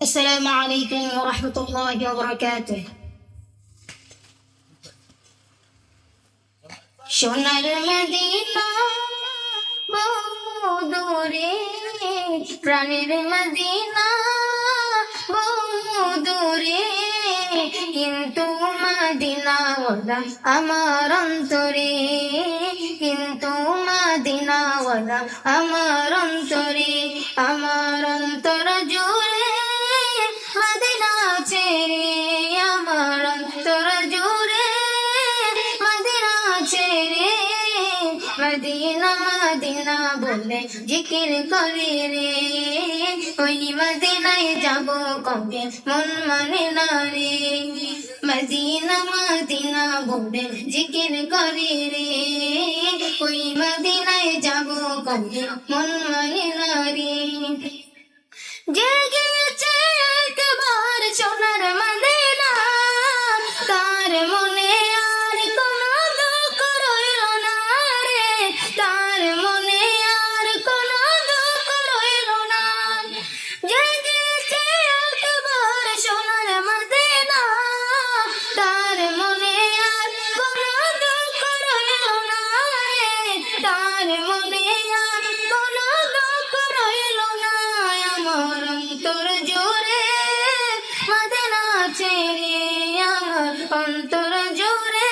السلام عليكم ورحمة الله وبركاته সোনার মদিনা বহু দূরে প্রাণের মদিনা বহু দূরে কিন্তু মদিনা ওলা আমার অন্তরে কিন্তু মদিনা ওলা আমার অন্তরে আমার অন্তর মদিনা বলে জিকির করে রে। ওই মদিনায় যাব কবে? মন মানে না রে। মদিনা মদিনা বলে জিকির করে রে। ওই মদিনায় যাব কবে? মন মানে না রে। জেগেছে একবার সোনার মদিনা। তার মনে ছেড়ে আমার অন্তর জোরে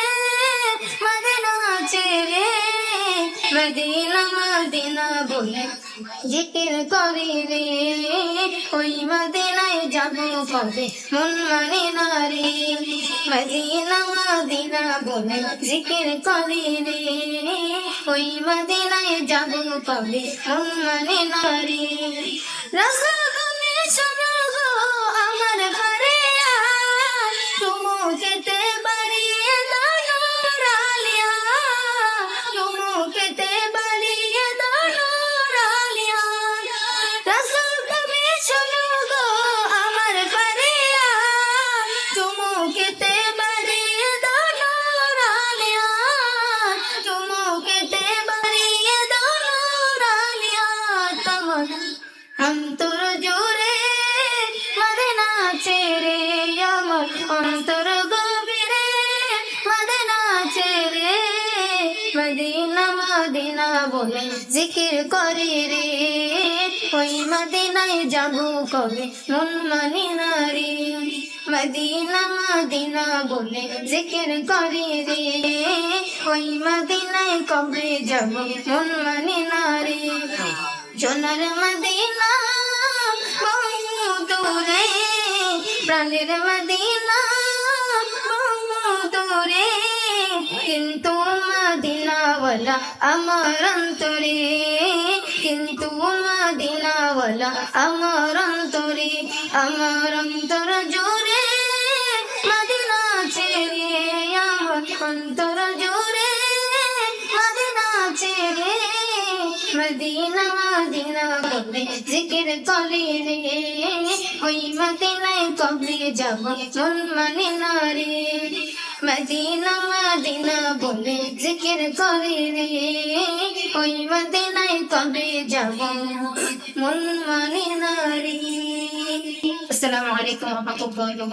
মদিনা ছেড়ে মদিনা মদিনা বলে জিকির করি রে। ওই মদিনায় যাব কবে? মন মানে না মদিনা মদিনা বলে জিকির করি রে। ওই মদিনায় যাব কবে? মন মানে মদিনা বলে জিকির করে রে। ওই মদিনায় যাব কবে? মন মানি না রে। মদিনা মদিনা বলে জিকির করে রে। ওই মদিনায় কবে যাব? মন মানি না রে। সোনার মদিনা দূরে। প্রাণের মদিনা দূরে। কিন্তু মদিনাওয়ালা আমার কিন্তু মদিনাওয়ালা আমার অন্তরে আমার অন্তর জোরে মদিনা ছেড়ে আমার অন্তর জোরে মদিনা ছেড়ে মদিনা মদিনা কবে জিকির করে রে ওই মদিনায় কবে যাব মন মানে রে মদিনা মদিনা বলে জিকির করে রে। ওই মদিনায় কবে যাব, মন মানে নারী আসসালামু আলাইকুম ওয়া রাহমাতুল্লাহি ওয়া